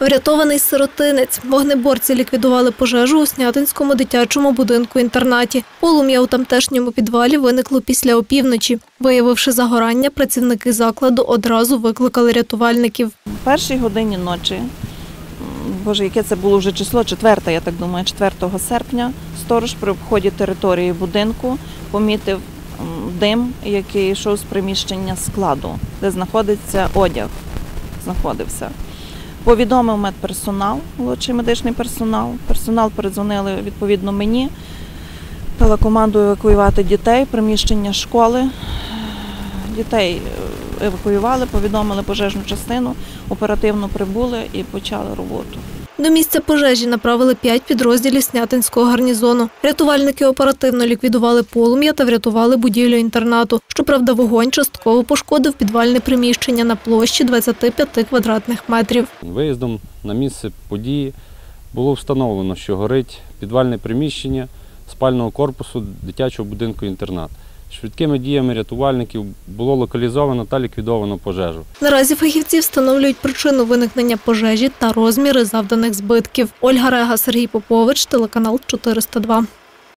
Врятований сиротинець. Вогнеборці ліквідували пожежу у Снятинському дитячому будинку-інтернаті. Полум'я у тамтешньому підвалі виникло після опівночі. Виявивши загорання, працівники закладу одразу викликали рятувальників. В першій годині ночі, боже, яке це було вже число, четверте, я так думаю, 4 серпня, сторож при обході території будинку помітив дим, який йшов з приміщення складу, де знаходиться одяг. Знаходився. Повідомив медперсонал, молодший медичний персонал. Персонал передзвонили відповідно мені. Дала команду евакуювати дітей, приміщення школи. Дітей е, евакуювали, повідомили пожежну частину, оперативно прибули і почали роботу. До місця пожежі направили п'ять підрозділів Снятинського гарнізону. Рятувальники оперативно ліквідували полум'я та врятували будівлю інтернату. Щоправда, вогонь частково пошкодив підвальне приміщення на площі 25 квадратних метрів. Виїздом на місце події було встановлено, що горить підвальне приміщення спального корпусу дитячого будинку інтернат. Швидкими діями рятувальників було локалізовано та ліквідовано пожежу. Наразі фахівці встановлюють причину виникнення пожежі та розміри завданих збитків. Ольга Рега, Сергій Попович, телеканал 402.